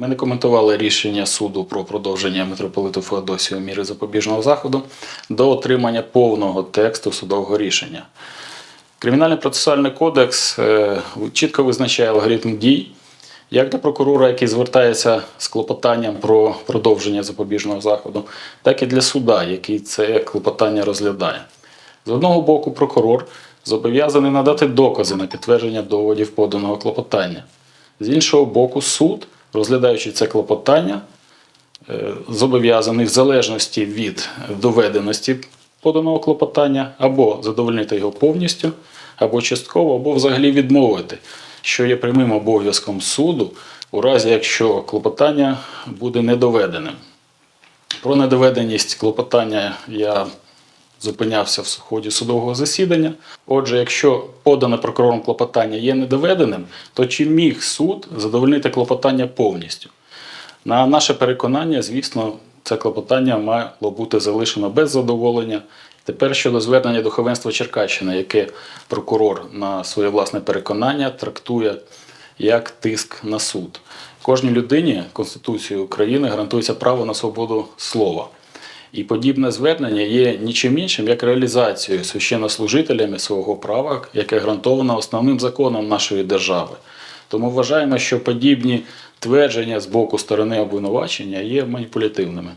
Ми не коментували рішення суду про продовження митрополиту Феодосію міри запобіжного заходу до отримання повного тексту судового рішення. Кримінальний процесуальний кодекс е, чітко визначає алгоритм дій як для прокурора, який звертається з клопотанням про продовження запобіжного заходу, так і для суда, який це клопотання розглядає. З одного боку, прокурор зобов'язаний надати докази на підтвердження доводів поданого клопотання. З іншого боку, суд, розглядаючи це клопотання, е, зобов'язаний в залежності від доведеності поданого клопотання або задовольнити його повністю, або частково, або взагалі відмовити, що є прямим обов'язком суду у разі, якщо клопотання буде недоведеним. Про недоведеність клопотання я зупинявся в ході судового засідання. Отже, якщо подане прокурором клопотання є недоведеним, то чи міг суд задовольнити клопотання повністю? На наше переконання, звісно, це клопотання мало бути залишено без задоволення. Тепер щодо звернення духовенства Черкащини, яке прокурор на своє власне переконання трактує як тиск на суд. Кожній людині Конституцією України гарантується право на свободу слова. І подібне звернення є нічим іншим, як реалізацією священнослужителями свого права, яке гарантовано основним законом нашої держави. Тому вважаємо, що подібні твердження з боку сторони обвинувачення є маніпулятивними.